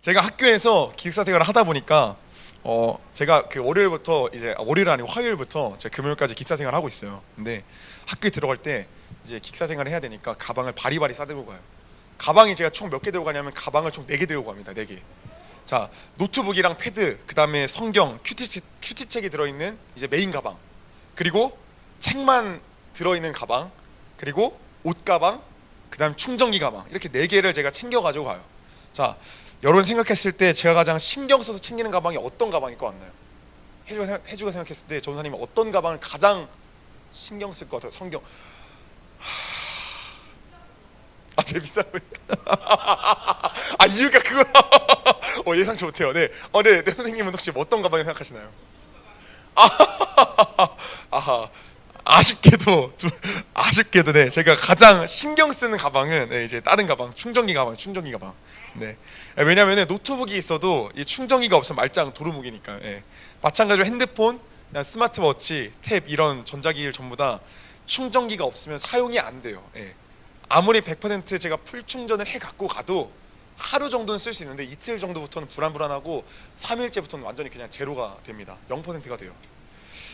제가 학교에서 기숙사 생활을 하다 보니까 어 제가 그 월요일부터 이제 아, 월요일 아니고 화요일부터 제가 금요일까지 기숙사 생활을 하고 있어요. 근데 학교에 들어갈 때 이제 기숙사 생활을 해야 되니까 가방을 바리바리 싸들고 가요. 가방이 제가 총 몇 개 들고 가냐면 가방을 총 네 개 들고 갑니다. 네 개. 자 노트북이랑 패드 그다음에 성경 큐티 큐티책이 들어있는 이제 메인 가방 그리고 책만 들어있는 가방 그리고 옷 가방 그다음 충전기 가방 이렇게 네 개를 제가 챙겨 가지고 가요. 자 여러분 생각했을 때 제가 가장 신경 써서 챙기는 가방이 어떤 가방일 것 같나요? 해주가 생각, 해주가 생각했을 때 전사님은 어떤 가방을 가장 신경 쓸 것 같아요? 성경 아 재밌다 아 이유가 그거 어 예상치 못해요 네. 어, 네. 네 선생님은 혹시 뭐 어떤 가방을 생각하시나요? 아, 아하 아쉽게도 두- 아쉽게도 네 제가 가장 신경 쓰는 가방은 네, 이제 다른 가방 충전기 가방 충전기 가방 네 왜냐면은 노트북이 있어도 이 충전기가 없으면 말짱 도루묵이니까 예. 마찬가지로 핸드폰 스마트워치 탭 이런 전자기기를 전부 다 충전기가 없으면 사용이 안 돼요 예. 아무리 100% 제가 풀 충전을 해 갖고 가도 하루 정도는 쓸 수 있는데 이틀 정도부터는 불안불안하고 3일째부터는 완전히 그냥 제로가 됩니다 0%가 돼요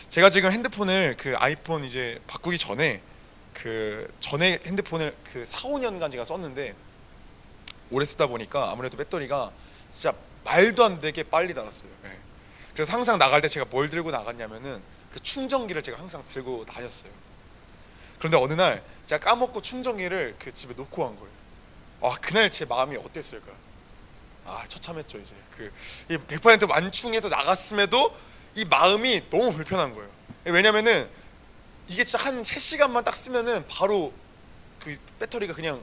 제가 지금 핸드폰을 그 아이폰 이제 바꾸기 전에 그 전에 핸드폰을 그 4, 5년간 제가 썼는데 오래 쓰다 보니까 아무래도 배터리가 진짜 말도 안 되게 빨리 닳았어요. 예. 그래서 항상 나갈 때 제가 뭘 들고 나갔냐면은 그 충전기를 제가 항상 들고 다녔어요. 그런데 어느 날 제가 까먹고 충전기를 그 집에 놓고 간 거예요. 아 그날 제 마음이 어땠을까? 아 처참했죠 이제 그100% 완충해서 나갔음에도 이 마음이 너무 불편한 거예요. 왜냐면은 이게 진짜 한 3시간만 딱 쓰면은 바로 그 배터리가 그냥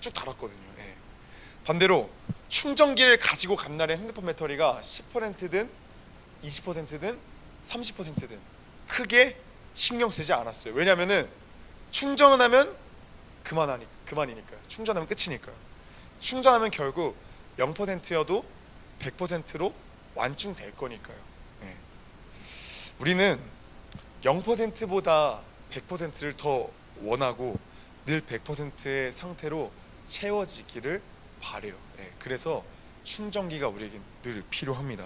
쭉 닳았거든요. 예. 반대로 충전기를 가지고 간 날에 핸드폰 배터리가 10%든 20%든 30%든 크게 신경 쓰지 않았어요. 왜냐면은 충전하면 그만하니 그만이니까요. 충전하면 끝이니까요. 충전하면 결국 0%여도 100%로 완충될 거니까요. 예. 우리는 0%보다 100%를 더 원하고 늘 100%의 상태로 채워지기를 바래요. 예, 그래서 충전기가 우리에게 늘 필요합니다.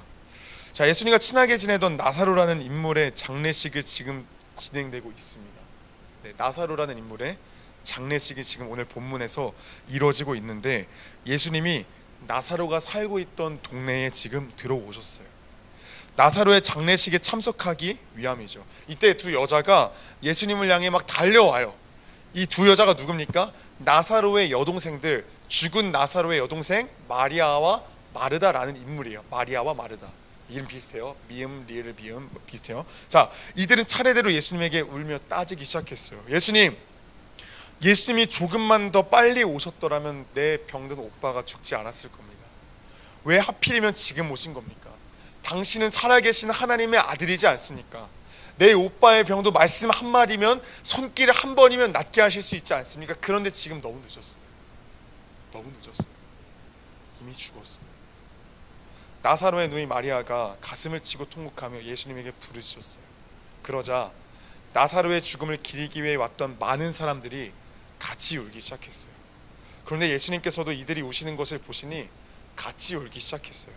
자, 예수님과 친하게 지내던 나사로라는 인물의 장례식이 지금 진행되고 있습니다. 네, 나사로라는 인물의 장례식이 지금 오늘 본문에서 이루어지고 있는데 예수님이 나사로가 살고 있던 동네에 지금 들어오셨어요. 나사로의 장례식에 참석하기 위함이죠. 이때 두 여자가 예수님을 향해 막 달려와요. 이 두 여자가 누굽니까? 나사로의 여동생들, 죽은 나사로의 여동생 마리아와 마르다라는 인물이에요. 마리아와 마르다. 이름 비슷해요. 미음, 리을, 비음 비슷해요. 자, 이들은 차례대로 예수님에게 울며 따지기 시작했어요. 예수님, 예수님이 조금만 더 빨리 오셨더라면 내 병든 오빠가 죽지 않았을 겁니다. 왜 하필이면 지금 오신 겁니까? 당신은 살아계신 하나님의 아들이지 않습니까? 내 오빠의 병도 말씀 한 마디면 손길 한 번이면 낫게 하실 수 있지 않습니까? 그런데 지금 너무 늦었어요. 너무 늦었어요. 이미 죽었어요. 나사로의 누이 마리아가 가슴을 치고 통곡하며 예수님에게 부르짖었어요. 그러자 나사로의 죽음을 기리기 위해 왔던 많은 사람들이 같이 울기 시작했어요. 그런데 예수님께서도 이들이 우시는 것을 보시니 같이 울기 시작했어요.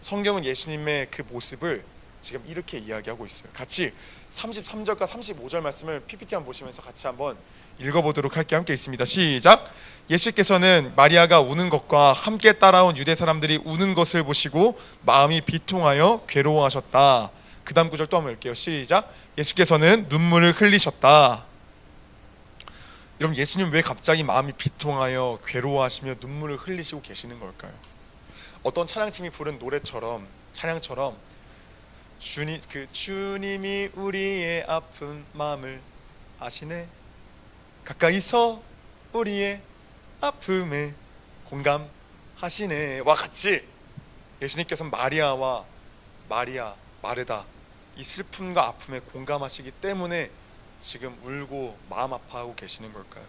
성경은 예수님의 그 모습을 지금 이렇게 이야기하고 있어요. 같이 33절과 35절 말씀을 PPT 한번 보시면서 같이 한번 읽어보도록 할게요. 함께 읽습니다. 시작. 예수께서는 마리아가 우는 것과 함께 따라온 유대 사람들이 우는 것을 보시고 마음이 비통하여 괴로워하셨다. 그 다음 구절 또 한번 읽게요. 시작. 예수께서는 눈물을 흘리셨다. 여러분 예수님 왜 갑자기 마음이 비통하여 괴로워하시며 눈물을 흘리시고 계시는 걸까요? 어떤 찬양팀이 부른 노래처럼 찬양처럼 주님 그 주님이 우리의 아픈 마음을 아시네 가까이서 우리의 아픔에 공감하시네와 같이 예수님께서 마리아와 마리아 마르다 이 슬픔과 아픔에 공감하시기 때문에 지금 울고 마음 아파하고 계시는 걸까요?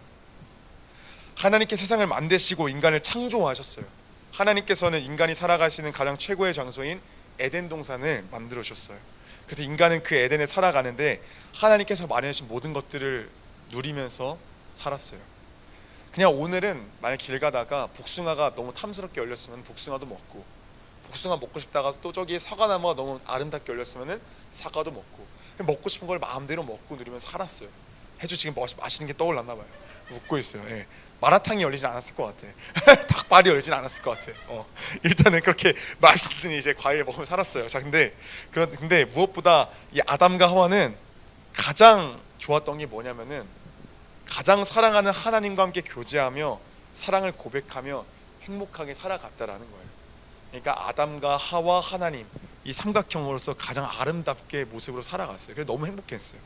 하나님께 세상을 만드시고 인간을 창조하셨어요. 하나님께서는 인간이 살아가시는 가장 최고의 장소인 에덴 동산을 만들어 주셨어요. 그래서 인간은 그 에덴에 살아가는데 하나님께서 마련하신 모든 것들을 누리면서 살았어요. 그냥 오늘은 만약 길 가다가 복숭아가 너무 탐스럽게 열렸으면 복숭아도 먹고 복숭아 먹고 싶다가 또 저기 사과나무가 너무 아름답게 열렸으면은 사과도 먹고 먹고 싶은 걸 마음대로 먹고 누리면서 살았어요. 해주 지금 뭐 맛있는 게 떠올랐나 봐요. 웃고 있어요. 예. 마라탕이 열리진 않았을 것 같아. 닭발이 열리진 않았을 것 같아. 어. 일단은 그렇게 맛있는 이제 과일 먹으면 살았어요. 자, 근데 그런 근데 무엇보다 이 아담과 하와는 가장 좋았던 게 뭐냐면은 가장 사랑하는 하나님과 함께 교제하며 사랑을 고백하며 행복하게 살아갔다라는 거예요. 그러니까 아담과 하와 하나님 이 삼각형으로서 가장 아름답게 모습으로 살아갔어요. 그래서 너무 행복했어요.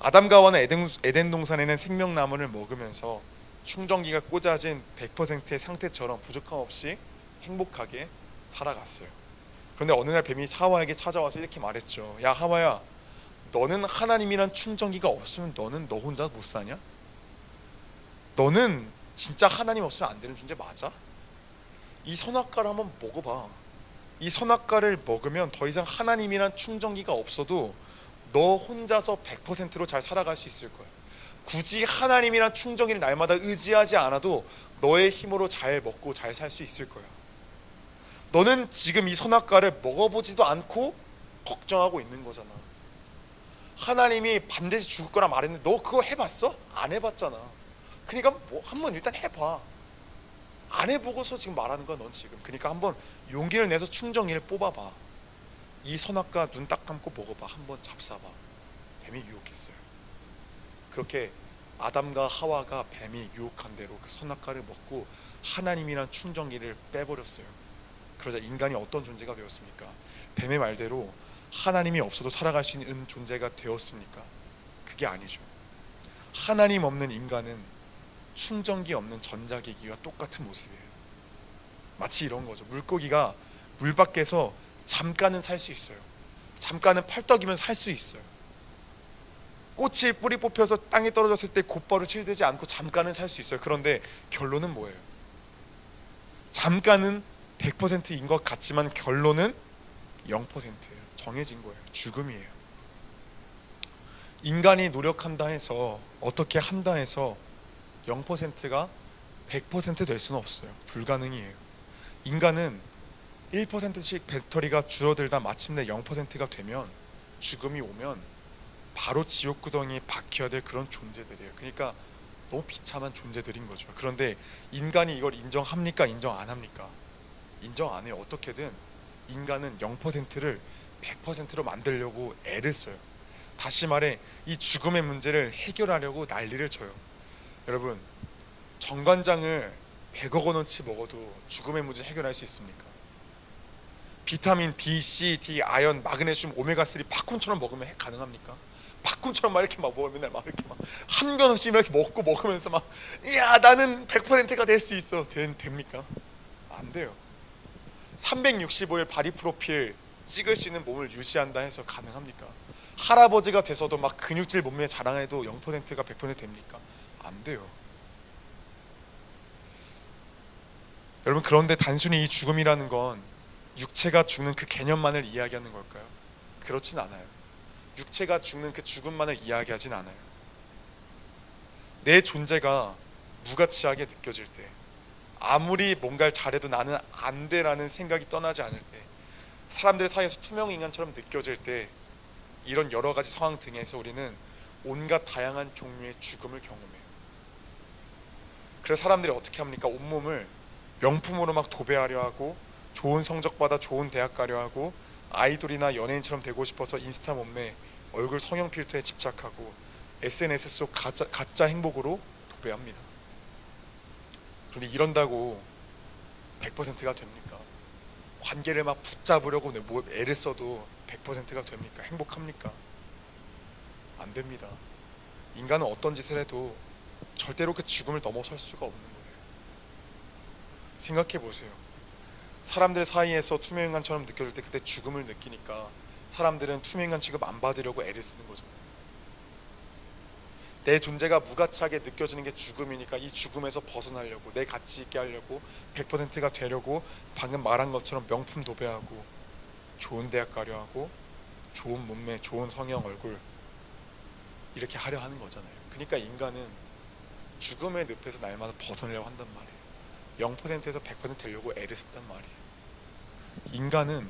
아담과 하와는 에덴, 에덴 동산에는 생명나무를 먹으면서 충전기가 꽂아진 100%의 상태처럼 부족함 없이 행복하게 살아갔어요. 그런데 어느 날 뱀이 하와에게 찾아와서 이렇게 말했죠. 야 하와야, 너는 하나님이란 충전기가 없으면 너는 너 혼자 못 사냐? 너는 진짜 하나님 없으면 안 되는 존재 맞아? 이 선악과를 한번 먹어봐. 이 선악과를 먹으면 더 이상 하나님이란 충전기가 없어도 너 혼자서 100%로 잘 살아갈 수 있을 거야. 굳이 하나님이란 충전기를 날마다 의지하지 않아도 너의 힘으로 잘 먹고 잘 살 수 있을 거야. 너는 지금 이 선악과를 먹어보지도 않고 걱정하고 있는 거잖아. 하나님이 반드시 죽을 거라 말했는데 너 그거 해봤어? 안 해봤잖아. 그러니까 뭐 한번 일단 해봐. 안 해보고서 지금 말하는 거야 넌 지금. 그러니까 한번 용기를 내서 충정이를 뽑아봐. 이 선악과 눈 딱 감고 먹어봐. 한번 잡숴봐. 뱀이 유혹했어요. 그렇게 아담과 하와가 뱀이 유혹한 대로 그 선악과를 먹고 하나님이란 충정기를 빼버렸어요. 그러자 인간이 어떤 존재가 되었습니까? 뱀의 말대로 하나님이 없어도 살아갈 수 있는 존재가 되었습니까? 그게 아니죠. 하나님 없는 인간은 충전기 없는 전자기기와 똑같은 모습이에요. 마치 이런 거죠. 물고기가 물 밖에서 잠깐은 살 수 있어요. 잠깐은 팔떡이면 살 수 있어요. 꽃이 뿌리 뽑혀서 땅에 떨어졌을 때 곧바로 실되지 않고 잠깐은 살 수 있어요. 그런데 결론은 뭐예요? 잠깐은 100%인 것 같지만 결론은 0%예요. 정해진 거예요. 죽음이에요. 인간이 노력한다 해서 어떻게 한다 해서 0%가 100%될 수는 없어요. 불가능이에요. 인간은 1%씩 배터리가 줄어들다 마침내 0%가 되면 죽음이 오면 바로 지옥 구덩이에 박혀야 될 그런 존재들이에요. 그러니까 너무 비참한 존재들인 거죠. 그런데 인간이 이걸 인정합니까? 인정 안 합니까? 인정 안 해요. 어떻게든 인간은 0%를 100%로 만들려고 애를 써요. 다시 말해 이 죽음의 문제를 해결하려고 난리를 쳐요. 여러분 정관장을 100억 원어치 먹어도 죽음의 문제 해결할 수 있습니까? 비타민 B, C, D, 아연, 마그네슘, 오메가 3 팝콘처럼 먹으면 해- 가능합니까? 팝콘처럼 막 이렇게 막 먹으면 맨날 막 이렇게 막한 견씩 이렇게 먹고 먹으면서 막 야 나는 100%가 될 수 있어 된, 됩니까? 안 돼요. 365일 바디 프로필 찍을 수 있는 몸을 유지한다 해서 가능합니까? 할아버지가 돼서도 막 근육질 몸매 자랑해도 0%가 100% 됩니까? 안 돼요. 여러분 그런데 단순히 이 죽음이라는 건 육체가 죽는 그 개념만을 이야기하는 걸까요? 그렇진 않아요. 육체가 죽는 그 죽음만을 이야기하진 않아요. 내 존재가 무가치하게 느껴질 때, 아무리 뭔가를 잘해도 나는 안 돼라는 생각이 떠나지 않을 때, 사람들 사이에서 투명 인간처럼 느껴질 때, 이런 여러 가지 상황 등에서 우리는 온갖 다양한 종류의 죽음을 경험해요. 그래서 사람들이 어떻게 합니까? 온몸을 명품으로 막 도배하려 하고 좋은 성적 받아 좋은 대학 가려 하고 아이돌이나 연예인처럼 되고 싶어서 인스타 몸매, 얼굴 성형 필터에 집착하고 SNS 속 가짜, 가짜 행복으로 도배합니다. 그런데 이런다고 100%가 됩니까? 관계를 막 붙잡으려고 내뭐 애를 써도 100%가 됩니까? 행복합니까? 안 됩니다. 인간은 어떤 짓을 해도 절대로 그 죽음을 넘어설 수가 없는 거예요. 생각해 보세요. 사람들 사이에서 투명인간처럼 느껴질 때 그때 죽음을 느끼니까 사람들은 투명인간 취급 안 받으려고 애를 쓰는 거잖아요. 내 존재가 무가치하게 느껴지는 게 죽음이니까 이 죽음에서 벗어나려고 내 가치 있게 하려고 100%가 되려고 방금 말한 것처럼 명품 도배하고 좋은 대학 가려 하고 좋은 몸매, 좋은 성형 얼굴 이렇게 하려 하는 거잖아요. 그러니까 인간은 죽음의 늪에서 날마다 벗어나려고 한단 말이에요. 0%에서 100% 되려고 애를 쓴단 말이에요. 인간은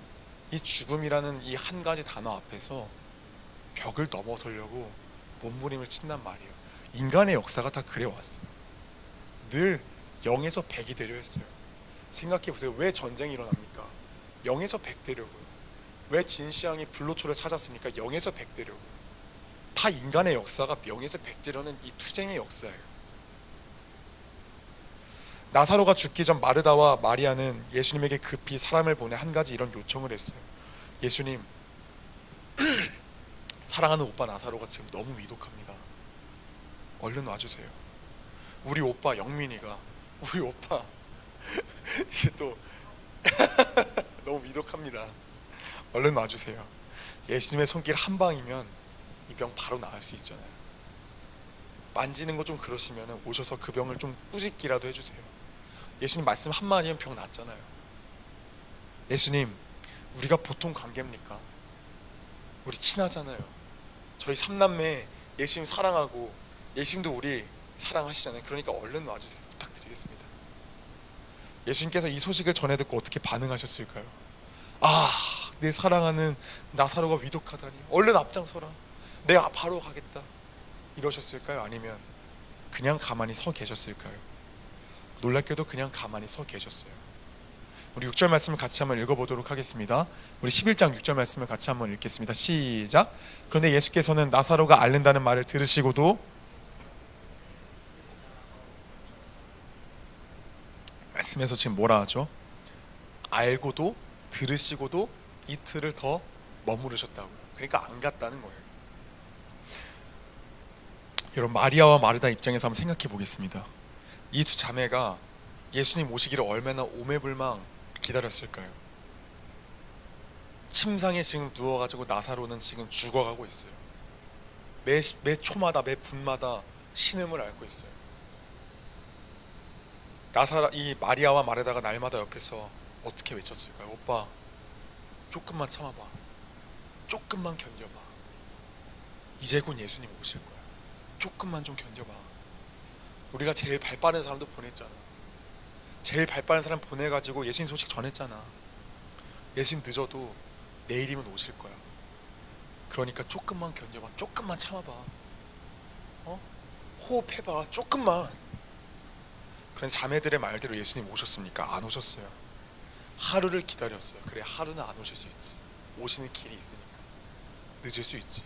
이 죽음이라는 이 한 가지 단어 앞에서 벽을 넘어서려고 몸부림을 친단 말이에요. 인간의 역사가 다 그래 왔어요. 늘 0에서 100이 되려 했어요. 생각해 보세요. 왜 전쟁이 일어납니까? 0에서 100 되려고요. 왜 진시황이 불로초를 찾았습니까? 0에서 100 되려고. 다 인간의 역사가 0에서 100 되려는 이 투쟁의 역사예요. 나사로가 죽기 전 마르다와 마리아는 예수님에게 급히 사람을 보내 한 가지 이런 요청을 했어요. 예수님, 사랑하는 오빠 나사로가 지금 너무 위독합니다. 얼른 와주세요. 우리 오빠 영민이가 우리 오빠 이제 또 너무 위독합니다. 얼른 와주세요. 예수님의 손길 한 방이면 이 병 바로 나을 수 있잖아요. 만지는 거 좀 그러시면 오셔서 그 병을 좀 꾸짖기라도 해주세요. 예수님 말씀 한 마디면 병 낫잖아요. 예수님, 우리가 보통 관계입니까? 우리 친하잖아요. 저희 삼남매 예수님 사랑하고 예수님도 우리 사랑하시잖아요. 그러니까 얼른 와주세요. 부탁드리겠습니다. 예수님께서 이 소식을 전해 듣고 어떻게 반응하셨을까요? 아, 내 사랑하는 나사로가 위독하다니. 얼른 앞장서라. 내가 바로 가겠다. 이러셨을까요? 아니면 그냥 가만히 서 계셨을까요? 놀랍게도 그냥 가만히 서 계셨어요. 우리 6절 말씀을 같이 한번 읽어보도록 하겠습니다. 우리 11장 6절 말씀을 같이 한번 읽겠습니다. 시작. 그런데 예수께서는 나사로가 앓는다는 말을 들으시고도 말씀에서 지금 뭐라 하죠? 알고도 들으시고도 이틀을 더 머무르셨다고요. 그러니까 안 갔다는 거예요. 여러분 마리아와 마르다 입장에서 한번 생각해 보겠습니다. 이 두 자매가 예수님 오시기를 얼마나 오매불망 기다렸을까요? 침상에 지금 누워가지고 나사로는 지금 죽어가고 있어요. 매, 매 초마다 매 분마다 신음을 앓고 있어요. 나사라 이 마리아와 마르다가 날마다 옆에서 어떻게 외쳤을까요? 오빠 조금만 참아봐. 조금만 견뎌봐. 이제 곧 예수님 오실 거야. 조금만 좀 견뎌봐. 우리가 제일 발 빠른 사람도 보냈잖아. 제일 발 빠른 사람 보내가지고 예수님 소식 전했잖아. 예수님 늦어도 내일이면 오실 거야. 그러니까 조금만 견뎌봐. 조금만 참아봐. 어? 호흡해봐. 조금만. 그런 자매들의 말대로 예수님 오셨습니까? 안 오셨어요. 하루를 기다렸어요. 그래 하루는 안 오실 수 있지. 오시는 길이 있으니까 늦을 수 있지.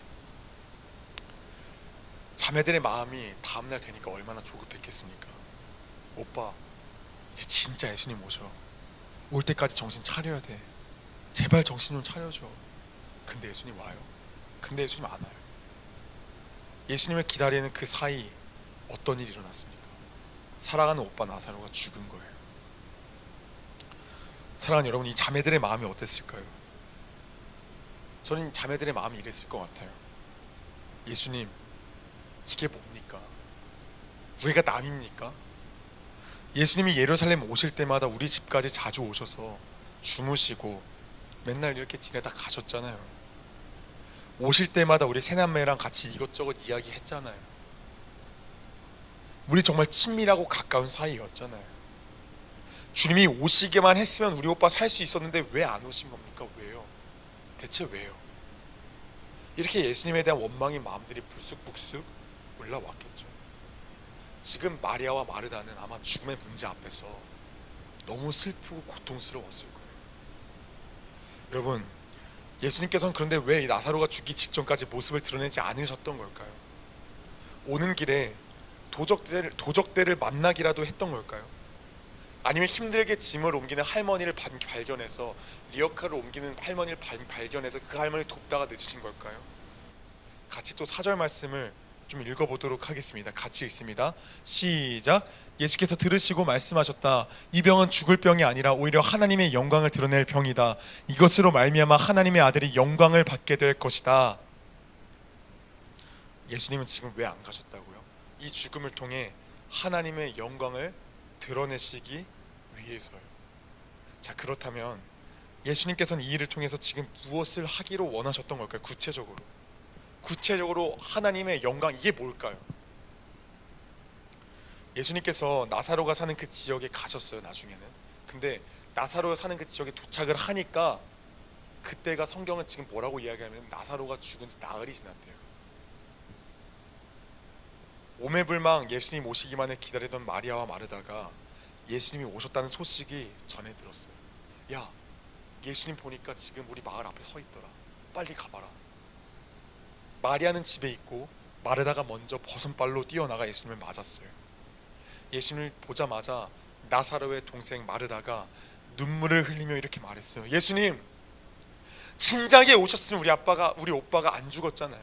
자매들의 마음이 다음 날 되니까 얼마나 조급했겠습니까? 오빠 이제 진짜 예수님 오셔. 올 때까지 정신 차려야 돼. 제발 정신 좀 차려줘. 근데 예수님 와요. 근데 예수님 안 와요. 예수님을 기다리는 그 사이 어떤 일이 일어났습니까? 사랑하는 오빠 나사로가 죽은 거예요. 사랑하는 여러분, 이 자매들의 마음이 어땠을까요? 저는 자매들의 마음이 이랬을 것 같아요. 예수님, 이게 뭡니까? 우리가 남입니까? 예수님이 예루살렘 오실 때마다 우리 집까지 자주 오셔서 주무시고 맨날 이렇게 지내다 가셨잖아요. 오실 때마다 우리 새남매랑 같이 이것저것 이야기했잖아요. 우리 정말 친밀하고 가까운 사이였잖아요. 주님이 오시기만 했으면 우리 오빠 살 수 있었는데 왜 안 오신 겁니까? 왜요? 대체 왜요? 이렇게 예수님에 대한 원망의 마음들이 불쑥불쑥 올라왔겠죠. 지금 마리아와 마르다는 아마 죽음의 문제 앞에서 너무 슬프고 고통스러웠을 거예요. 여러분, 예수님께서는 그런데 왜이 나사로가 죽기 직전까지 모습을 드러내지 않으셨던 걸까요? 오는 길에 도적들, 도적들을 만나기라도 했던 걸까요? 아니면 힘들게 짐을 옮기는 할머니를 반- 발견해서 리어카를 옮기는 할머니를 발- 발견해서 그 할머니를 돕다가 늦으신 걸까요? 같이 또 사절 말씀을 좀 읽어보도록 하겠습니다. 같이 읽습니다. 시작. 예수께서 들으시고 말씀하셨다. 이 병은 죽을 병이 아니라 오히려 하나님의 영광을 드러낼 병이다. 이것으로 말미암아 하나님의 아들이 영광을 받게 될 것이다. 예수님은 지금 왜 안 가셨다고요? 이 죽음을 통해 하나님의 영광을 드러내시기 위해서요. 자 그렇다면 예수님께서는 이 일을 통해서 지금 무엇을 하기로 원하셨던 걸까요? 구체적으로 구체적으로 하나님의 영광 이게 뭘까요? 예수님께서 나사로가 사는 그 지역에 가셨어요 나중에는. 근데 나사로 사는 그 지역에 도착을 하니까 그때가 성경은 지금 뭐라고 이야기하면 나사로가 죽은 지 나흘이 지났대요. 오매불망 예수님 오시기만을 기다리던 마리아와 마르다가 예수님이 오셨다는 소식이 전해 들었어요. 야 예수님 보니까 지금 우리 마을 앞에 서 있더라. 빨리 가봐라 마리아는 집에 있고 마르다가 먼저 버선발로 뛰어나가 예수님을 맞았어요 예수님을 보자마자 나사로의 동생 마르다가 눈물을 흘리며 이렇게 말했어요. 예수님, 진작에 오셨으면 우리 아빠가 우리 오빠가 안 죽었잖아요.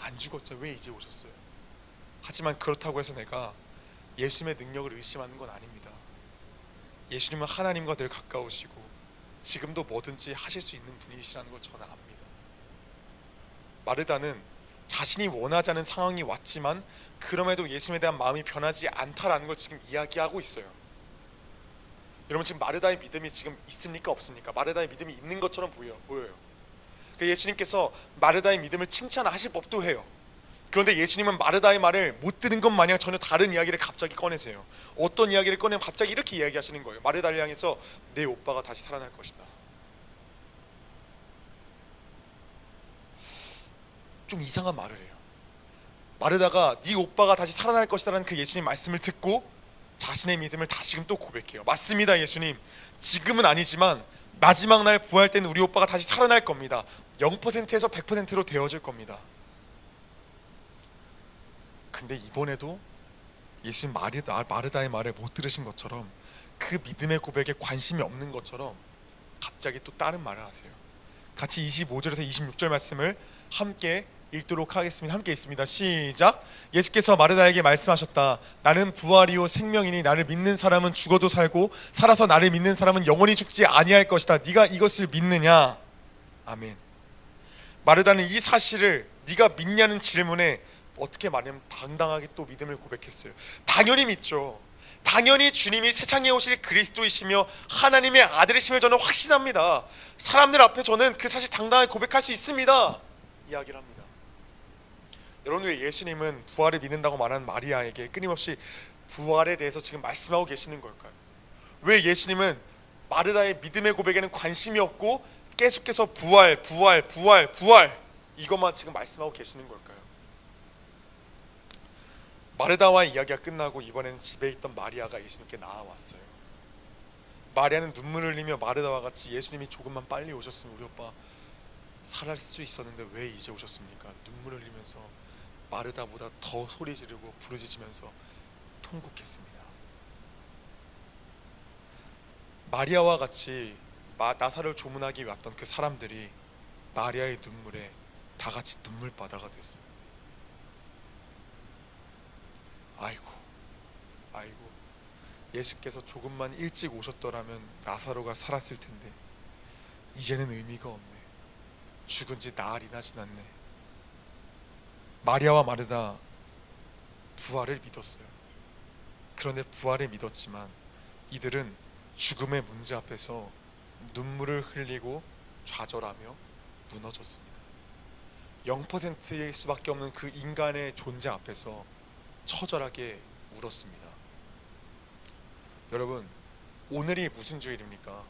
안 죽었죠. 왜 이제 오셨어요? 하지만 그렇다고 해서 내가 예수님의 능력을 의심하는 건 아닙니다. 예수님은 하나님과 늘 가까우시고 지금도 뭐든지 하실 수 있는 분이시라는 걸 저는 압니다. 마르다는 자신이 원하지 않은 상황이 왔지만 그럼에도 예수님에 대한 마음이 변하지 않다라는 걸 지금 이야기하고 있어요. 여러분 지금 마르다의 믿음이 지금 있습니까 없습니까? 마르다의 믿음이 있는 것처럼 보여 보여요. 그 예수님께서 마르다의 믿음을 칭찬하실 법도 해요. 그런데 예수님은 마르다의 말을 못 들은 것 마냥 전혀 다른 이야기를 갑자기 꺼내세요. 어떤 이야기를 꺼내면 갑자기 이렇게 이야기하시는 거예요. 마르다를 향해서 내 오빠가 다시 살아날 것이다. 좀 이상한 말을 해요. 마르다가 네 오빠가 다시 살아날 것이다라는 그 예수님 말씀을 듣고 자신의 믿음을 다시금 또 고백해요. 맞습니다, 예수님. 지금은 아니지만 마지막 날 부활 때는 우리 오빠가 다시 살아날 겁니다. 0%에서 100%로 되어질 겁니다. 근데 이번에도 예수님 마르다, 마르다의 말을 못 들으신 것처럼 그 믿음의 고백에 관심이 없는 것처럼 갑자기 또 다른 말을 하세요. 같이 25절에서 26절 말씀을 함께 읽도록 하겠습니다. 함께 있습니다. 시작. 예수께서 마르다에게 말씀하셨다. 나는 부활이요 생명이니 나를 믿는 사람은 죽어도 살고 살아서 나를 믿는 사람은 영원히 죽지 아니할 것이다. 네가 이것을 믿느냐? 아멘. 마르다는 이 사실을 네가 믿냐는 질문에 어떻게 말하면 당당하게 또 믿음을 고백했어요. 당연히 믿죠. 당연히 주님이 세상에 오실 그리스도이시며 하나님의 아들이심을 저는 확신합니다. 사람들 앞에 저는 그 사실 당당하게 고백할 수 있습니다. 이야기를 합니다. 여러분 왜 예수님은 부활을 믿는다고 말하는 마리아에게 끊임없이 부활에 대해서 지금 말씀하고 계시는 걸까요? 왜 예수님은 마르다의 믿음의 고백에는 관심이 없고 계속해서 부활, 부활, 부활, 부활 이것만 지금 말씀하고 계시는 걸까요? 마르다와의 이야기가 끝나고 이번에는 집에 있던 마리아가 예수님께 나와왔어요. 마리아는 눈물을 흘리며 마르다와 같이 예수님이 조금만 빨리 오셨으면 우리 오빠 살할 수 있었는데 왜 이제 오셨습니까? 눈물을 흘리면서 마르다보다 더 소리 지르고 부르짖으면서 통곡했습니다. 마리아와 같이 나사를 조문하기 왔던 그 사람들이 마리아의 눈물에 다 같이 눈물바다가 됐어요. 아이고, 아이고, 예수께서 조금만 일찍 오셨더라면 나사로가 살았을 텐데 이제는 의미가 없네. 죽은 지 나흘이나 지났네. 마리아와 마르다 부활을 믿었어요. 그런데 부활을 믿었지만 이들은 죽음의 문제 앞에서 눈물을 흘리고 좌절하며 무너졌습니다. 0%일 수밖에 없는 그 인간의 존재 앞에서 처절하게 울었습니다. 여러분, 오늘이 무슨 주일입니까?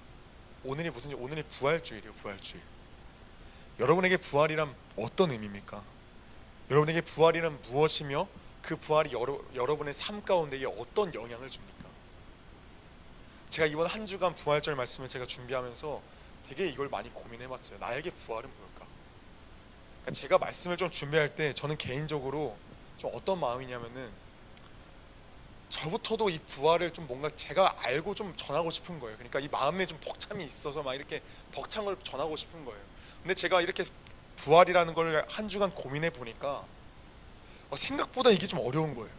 오늘이 무슨 주일? 오늘이 부활주일이에요, 부활주일. 여러분에게 부활이란 어떤 의미입니까? 여러분에게 부활이란 무엇이며 그 부활이 여러, 여러분의 삶 가운데에 어떤 영향을 줍니까? 제가 이번 한 주간 부활절 말씀을 제가 준비하면서 되게 이걸 많이 고민해봤어요. 나에게 부활은 뭘까? 그러니까 제가 말씀을 좀 준비할 때 저는 개인적으로 좀 어떤 마음이냐면은 저부터도 이 부활을 좀 뭔가 제가 알고 좀 전하고 싶은 거예요. 그러니까 이 마음에 좀 벅참이 있어서 막 이렇게 벅찬 걸 전하고 싶은 거예요. 근데 제가 이렇게 부활이라는 걸 한 주간 고민해 보니까 어, 생각보다 이게 좀 어려운 거예요.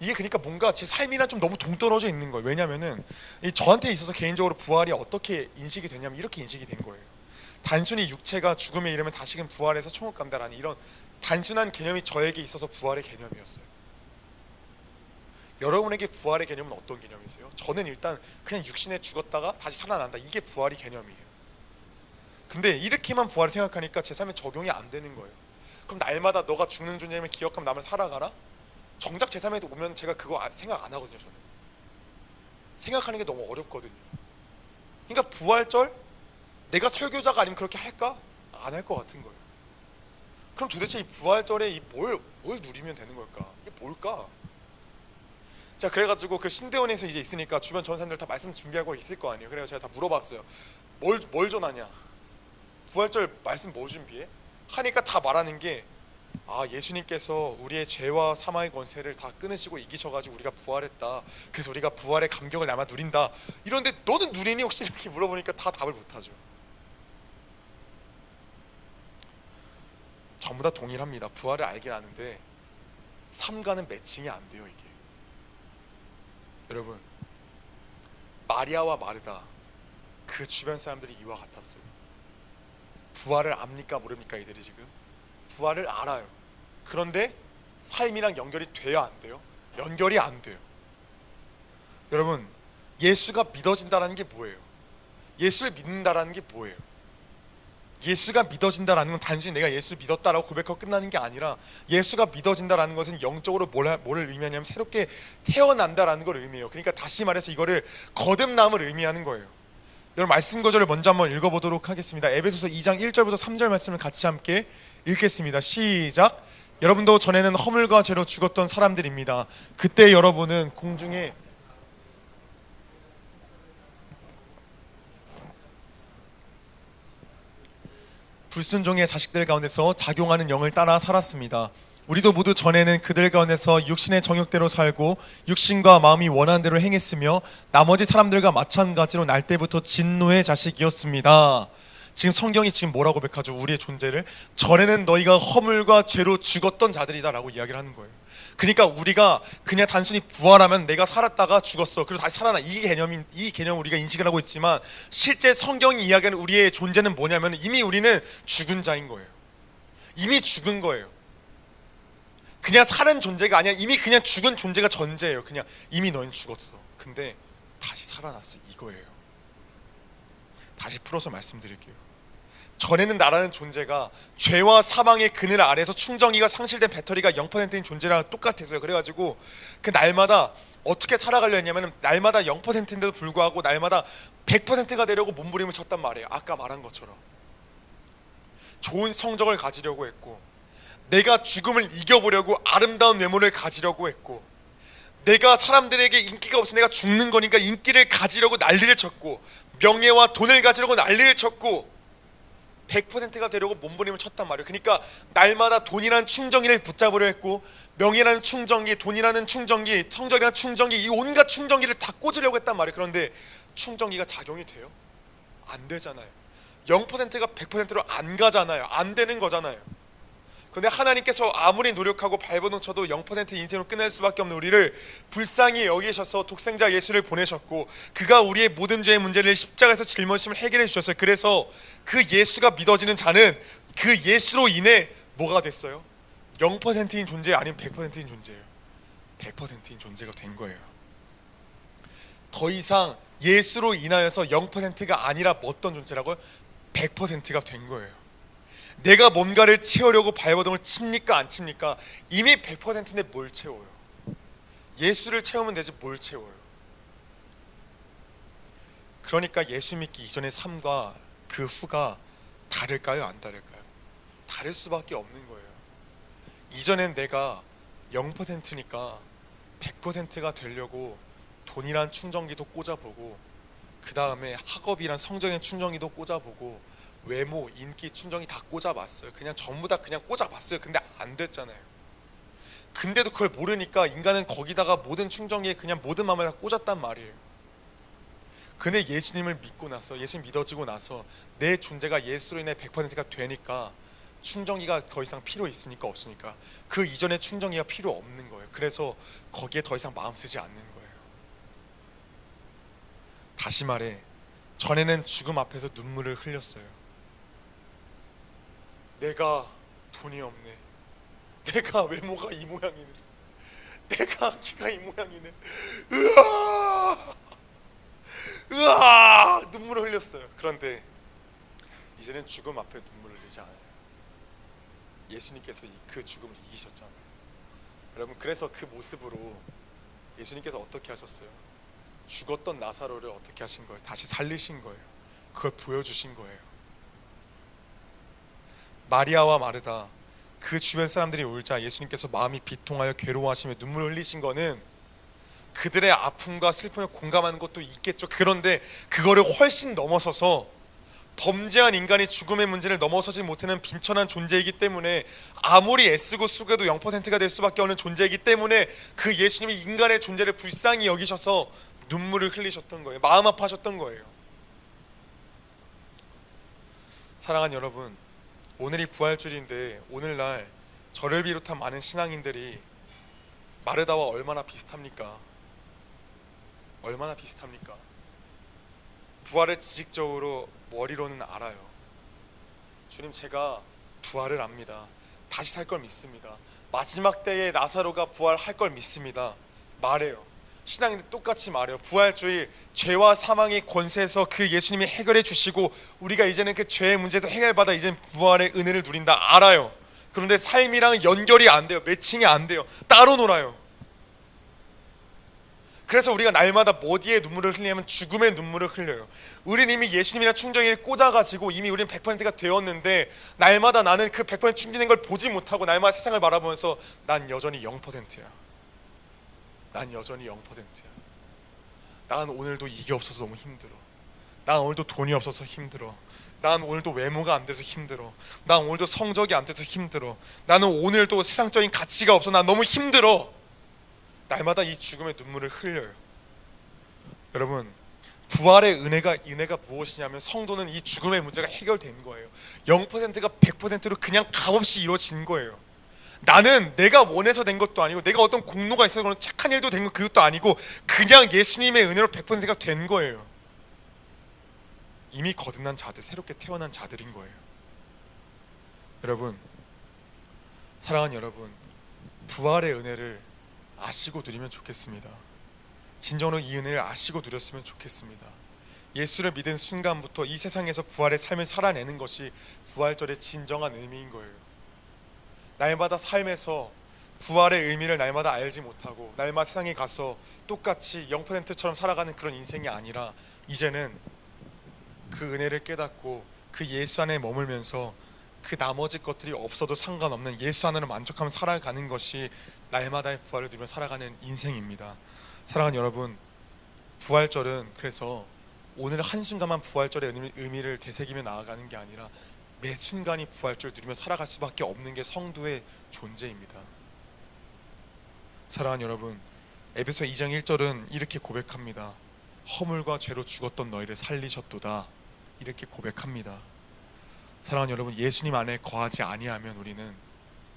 이게 그러니까 뭔가 제 삶이랑 좀 너무 동떨어져 있는 거예요. 왜냐면은 이 저한테 있어서 개인적으로 부활이 어떻게 인식이 되냐면 이렇게 인식이 된 거예요. 단순히 육체가 죽음에 이르면 다시금 부활해서 천국 간다라는 이런 단순한 개념이 저에게 있어서 부활의 개념이었어요. 여러분에게 부활의 개념은 어떤 개념이세요? 저는 일단 그냥 육신에 죽었다가 다시 살아난다. 이게 부활의 개념이에요. 근데 이렇게만 부활을 생각하니까 제 삶에 적용이 안 되는 거예요. 그럼 날마다 너가 죽는 존재임을 기억하면 남을 살아가라? 정작 제3에도 오면 제가 그거 안- 생각 안 하거든요. 저는 생각하는 게 너무 어렵거든요. 그러니까 부활절 내가 설교자가 아니면 그렇게 할까? 안 할 것 같은 거예요. 그럼 도대체 이 부활절에 이 뭘 뭘 누리면 되는 걸까? 이게 뭘까? 자 그래가지고 그 신대원에서 이제 있으니까 주변 전사님들 다 말씀 준비하고 있을 거 아니에요. 그래서 제가 다 물어봤어요. 뭘 뭘 전하냐? 부활절 말씀 뭐 준비해? 하니까 다 말하는 게 아 예수님께서 우리의 죄와 사망의 권세를 다 끊으시고 이기셔 가지고 우리가 부활했다. 그래서 우리가 부활의 감격을 남아 누린다. 이런데 너는 누리니 혹시 이렇게 물어보니까 다 답을 못 하죠. 전부 다 동일합니다. 부활을 알긴 아는데 삶과는 매칭이 안 돼요 이게. 여러분 마리아와 마르다 그 주변 사람들이 이와 같았어요. 부활을 압니까 모릅니까 이들이 지금? 부활을 알아요. 그런데 삶이랑 연결이 돼야 안 돼요? 연결이 안 돼요. 여러분 예수가 믿어진다라는 게 뭐예요? 예수를 믿는다라는 게 뭐예요? 예수가 믿어진다라는 건 단순히 내가 예수를 믿었다라고 고백하고 끝나는 게 아니라 예수가 믿어진다라는 것은 영적으로 뭘, 의미하냐면 새롭게 태어난다라는 걸 의미해요. 그러니까 다시 말해서 이거를 거듭남을 의미하는 거예요. 여러분 말씀 구절을 먼저 한번 읽어보도록 하겠습니다. 에베소서 2장 1절부터 3절 말씀을 같이 함께 읽겠습니다. 시작. 여러분도 전에는 허물과 죄로 죽었던 사람들입니다. 그때 여러분은 공중에 불순종의 자식들 가운데서 작용하는 영을 따라 살았습니다. 우리도 모두 전에는 그들 가운데서 육신의 정욕대로 살고 육신과 마음이 원하는 대로 행했으며 나머지 사람들과 마찬가지로 날 때부터 진노의 자식이었습니다. 지금 성경이 지금 뭐라고 고백하죠? 우리의 존재를 전에는 너희가 허물과 죄로 죽었던 자들이다라고 이야기를 하는 거예요. 그러니까 우리가 그냥 단순히 부활하면 내가 살았다가 죽었어. 그래서 다시 살아나. 이 개념이 이 개념 우리가 인식을 하고 있지만 실제 성경이 이야기하는 우리의 존재는 뭐냐면 이미 우리는 죽은 자인 거예요. 이미 죽은 거예요. 그냥 사는 존재가 아니야. 이미 그냥 죽은 존재가 전제예요. 그냥 이미 너희는 죽었어. 근데 다시 살아났어. 이거예요. 다시 풀어서 말씀드릴게요. 전에는 나라는 존재가 죄와 사망의 그늘 아래서 충전기가 상실된 배터리가 0%인 존재랑 똑같았어요. 그래가지고 그 날마다 어떻게 살아가려 했냐면 날마다 0%인데도 불구하고 날마다 100%가 되려고 몸부림을 쳤단 말이에요. 아까 말한 것처럼 좋은 성적을 가지려고 했고 내가 죽음을 이겨보려고 아름다운 외모를 가지려고 했고 내가 사람들에게 인기가 없어 내가 죽는 거니까 인기를 가지려고 난리를 쳤고 명예와 돈을 가지려고 난리를 쳤고 100%가 되려고 몸부림을 쳤단 말이에요. 그러니까 날마다 돈이라는 충전기를 붙잡으려 했고 명예라는 충전기, 돈이라는 충전기, 성적이라는 충전기 이 온갖 충전기를 다 꽂으려고 했단 말이에요. 그런데 충전기가 작용이 돼요? 안 되잖아요. 0%가 100%로 안 가잖아요. 안 되는 거잖아요. 근데 하나님께서 아무리 노력하고 발버둥 쳐도 0% 인생으로 끝낼 수밖에 없는 우리를 불쌍히 여기셔서 독생자 예수를 보내셨고 그가 우리의 모든 죄의 문제를 십자가에서 짊어지심을 해결해 주셨어요. 그래서 그 예수가 믿어지는 자는 그 예수로 인해 뭐가 됐어요? 0%인 존재 아니면 100%인 존재예요. 100%인 존재가 된 거예요. 더 이상 예수로 인하여서 0%가 아니라 뭐 어떤 존재라고요? 100%가 된 거예요. 내가 뭔가를 채우려고 발버둥을 칩니까 안 칩니까? 이미 100%인데 뭘 채워요? 예수를 채우면 되지 뭘 채워요? 그러니까 예수 믿기 이전의 삶과 그 후가 다를까요? 안 다를까요? 다를 수밖에 없는 거예요. 이전엔 내가 0%니까 100%가 되려고 돈이란 충전기도 꽂아보고 그 다음에 학업이란 성적인 충전기도 꽂아보고 외모, 인기, 충정이 다 꽂아봤어요. 그냥 전부 다 그냥 꽂아봤어요. 근데 안 됐잖아요. 근데도 그걸 모르니까 인간은 거기다가 모든 충정기에 그냥 모든 마음을 다 꽂았단 말이에요. 근데 예수님을 믿고 나서 예수님 믿어지고 나서 내 존재가 예수로 인해 100%가 되니까 충전기가 더 이상 필요 있습니까 없습니까? 그 이전에 충전기가 필요 없는 거예요. 그래서 거기에 더 이상 마음 쓰지 않는 거예요. 다시 말해 전에는 죽음 앞에서 눈물을 흘렸어요. 내가 돈이 없네. 내가 외모가 이 모양이네. 내가 키가 이 모양이네. 으아! 으아! 눈물을 흘렸어요. 그런데 이제는 죽음 앞에 눈물을 흘리지 않아요. 예수님께서 이- 그 죽음을 이기셨잖아요. 여러분 그래서 그 모습으로 예수님께서 어떻게 하셨어요? 죽었던 나사로를 어떻게 하신 거예요? 다시 살리신 거예요. 그걸 보여주신 거예요. 마리아와 마르다 그 주변 사람들이 울자 예수님께서 마음이 비통하여 괴로워하시며 눈물을 흘리신 거는 그들의 아픔과 슬픔에 공감하는 것도 있겠죠. 그런데 그거를 훨씬 넘어서서 범죄한 인간이 죽음의 문제를 넘어서지 못하는 빈천한 존재이기 때문에 아무리 애쓰고 숙여도 0%가 될 수밖에 없는 존재이기 때문에 그 예수님이 인간의 존재를 불쌍히 여기셔서 눈물을 흘리셨던 거예요. 마음 아파하셨던 거예요. 사랑하는 여러분, 오늘이 부활주일인데 오늘날 저를 비롯한 많은 신앙인들이 마르다와 얼마나 비슷합니까? 얼마나 비슷합니까? 부활을 지식적으로 머리로는 알아요. 주님 제가 부활을 압니다. 다시 살 걸 믿습니다. 마지막 때에 나사로가 부활할 걸 믿습니다. 말해요. 신앙인들 똑같이 말해요. 부활주일 죄와 사망의 권세에서 그 예수님이 해결해 주시고 우리가 이제는 그 죄의 문제도 해결받아 이제 부활의 은혜를 누린다 알아요. 그런데 삶이랑 연결이 안 돼요. 매칭이 안 돼요. 따로 놀아요. 그래서 우리가 날마다 어디에 눈물을 흘리냐면 죽음의 눈물을 흘려요. 우리는 이미 예수님이랑 충정이를 꽂아가지고 이미 우리는 100%가 되었는데 날마다 나는 그 100% 충전된 걸 보지 못하고 날마다 세상을 바라보면서 난 여전히 0%야. 난 여전히 0%야. 난 오늘도 이게 없어서 너무 힘들어. 난 오늘도 돈이 없어서 힘들어. 난 오늘도 외모가 안 돼서 힘들어. 난 오늘도 성적이 안 돼서 힘들어. 나는 오늘도 세상적인 가치가 없어. 난 너무 힘들어. 날마다 이 죽음의 눈물을 흘려요. 여러분, 부활의 은혜가 은혜가 무엇이냐면 성도는 이 죽음의 문제가 해결된 거예요. 0%가 100%로 그냥 값없이 이루어진 거예요. 나는 내가 원해서 된 것도 아니고 내가 어떤 공로가 있어서 그런 착한 일도 된 것 그것도 아니고 그냥 예수님의 은혜로 100%가 된 거예요. 이미 거듭난 자들, 새롭게 태어난 자들인 거예요. 여러분, 사랑하는 여러분, 부활의 은혜를 아시고 누리면 좋겠습니다. 진정으로 이 은혜를 아시고 누렸으면 좋겠습니다. 예수를 믿은 순간부터 이 세상에서 부활의 삶을 살아내는 것이 부활절의 진정한 의미인 거예요. 날마다 삶에서 부활의 의미를 날마다 알지 못하고 날마다 세상에 가서 똑같이 0%처럼 살아가는 그런 인생이 아니라 이제는 그 은혜를 깨닫고 그 예수 안에 머물면서 그 나머지 것들이 없어도 상관없는 예수 안으로 만족하며 살아가는 것이 날마다의 부활을 누리며 살아가는 인생입니다. 사랑하는 여러분, 부활절은 그래서 오늘 한순간만 부활절의 의미- 의미를 되새기며 나아가는 게 아니라 매 순간이 부활절 누리며 살아갈 수밖에 없는 게 성도의 존재입니다. 사랑하는 여러분, 에베소 2장 1절은 이렇게 고백합니다. 허물과 죄로 죽었던 너희를 살리셨도다. 이렇게 고백합니다. 사랑하는 여러분, 예수님 안에 거하지 아니하면 우리는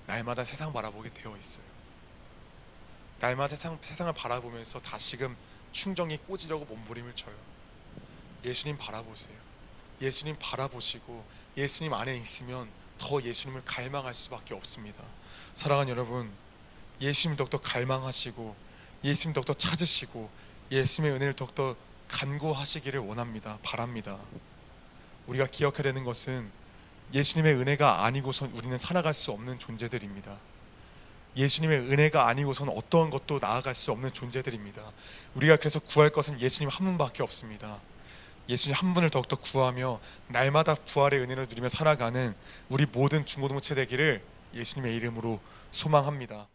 날마다 세상 바라보게 되어 있어요. 날마다 세상, 세상을 바라보면서 다시금 충정이 꽂으려고 몸부림을 쳐요. 예수님 바라보세요. 예수님 바라보시고 예수님 안에 있으면 더 예수님을 갈망할 수밖에 없습니다. 사랑하는 여러분, 예수님 더욱더 갈망하시고 예수님 더욱더 찾으시고 예수님의 은혜를 더욱더 간구하시기를 원합니다. 바랍니다. 우리가 기억해야 되는 것은 예수님의 은혜가 아니고선 우리는 살아갈 수 없는 존재들입니다. 예수님의 은혜가 아니고선 어떠한 것도 나아갈 수 없는 존재들입니다. 우리가 그래서 구할 것은 예수님 한 분밖에 없습니다. 예수님 한 분을 더욱더 구하며 날마다 부활의 은혜를 누리며 살아가는 우리 모든 중고등부 세대기를 예수님의 이름으로 소망합니다.